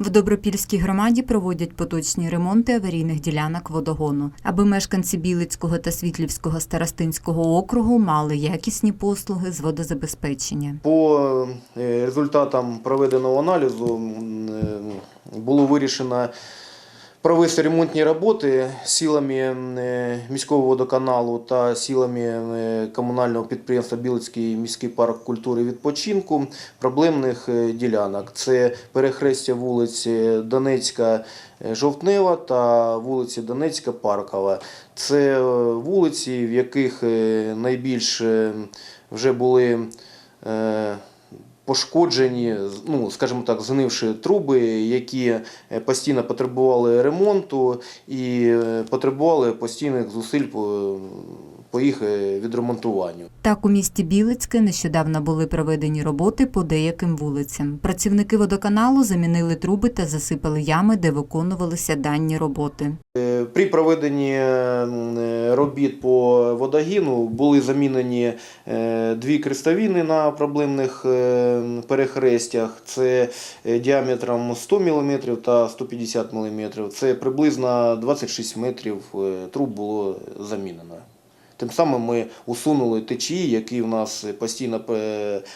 В Добропільській громаді проводять поточні ремонти аварійних ділянок водогону, аби мешканці Білицького та Світлівського старостинського округу мали якісні послуги з водозабезпечення. По е, результатам проведеного аналізу е, було вирішено провести ремонтні роботи силами е, міського водоканалу та силами е, комунального підприємства Білицький міський парк культури і відпочинку проблемних е, ділянок. Це перехрестя вулиці Донецька Жовтнева та вулиці Донецька Паркова. Це вулиці, в яких е, найбільш е, вже були пошкоджені, ну, скажімо так, згнивши труби, які е, постійно потребували ремонту і е, потребували постійних зусиль по, їх е, відремонтуванню. Так, у місті Білицьке нещодавно були проведені роботи по деяким вулицям. Працівники водоканалу замінили труби та засипали ями, де виконувалися дані роботи. Е, При проведенні е, робіт по водогіну були замінені дві крестовини на проблемних перехрестях. Це діаметром 100 мм та 150 мм. Це приблизно 26 метрів труб було замінено. Тим самим ми усунули течії, які в нас постійно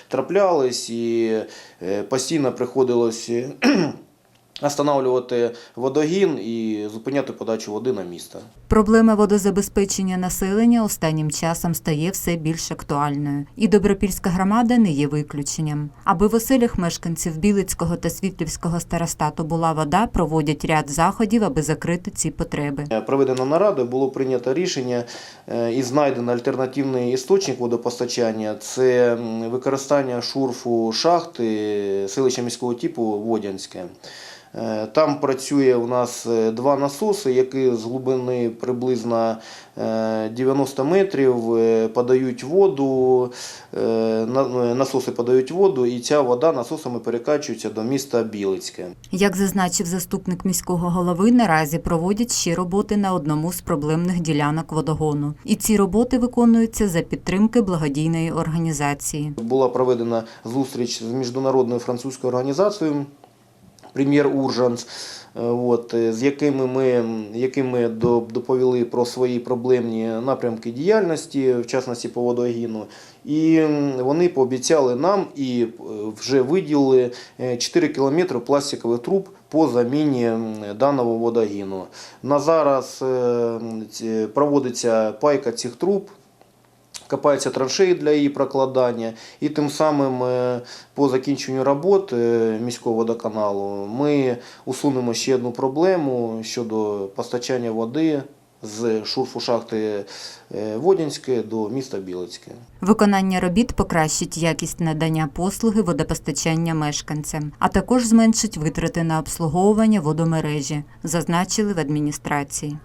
траплялись, і е, постійно приходилось останавливати водогін і зупиняти подачу води на місто. Проблема водозабезпечення населення останнім часом стає все більш актуальною, і Добропільська громада не є виключенням. Аби в оселях мешканців Білицького та Світлівського старостату була вода, проводять ряд заходів, аби закрити ці потреби. Проведено нараду, було прийнято рішення е, і знайдено альтернативний істочник водопостачання. Це використання шурфу шахти селища міського типу Водянське. Е, Там працює у нас е, два насоси, які з глибини приблизно е, 90 метрів е, подають воду, на- насоси подають воду, і ця вода насосами перекачується до міста Білицьке. Як зазначив заступник міського голови, наразі проводять ще роботи на одному з проблемних ділянок водогону. І ці роботи виконуються за підтримки благодійної організації. Була проведена зустріч з міжнародною французькою організацією Прем'єр Уржанс, е, от, е, з якими ми, якими до- доповіли про свої проблемні напрямки діяльності, в частності по водогіну. І вони пообіцяли нам і е, вже виділили е, 4 кілометри пластикових труб по заміні даного водогіну. На зараз проводиться пайка цих труб. Копаються траншеї для її прокладання, і тим самим е, по закінченню робот е, міського водоканалу ми усунемо ще одну проблему щодо постачання води з шурфу шахти е, Водянське до міста Білицьке. Виконання робіт покращить якість надання послуги водопостачання мешканцям, а також зменшить витрати на обслуговування водомережі, зазначили в адміністрації.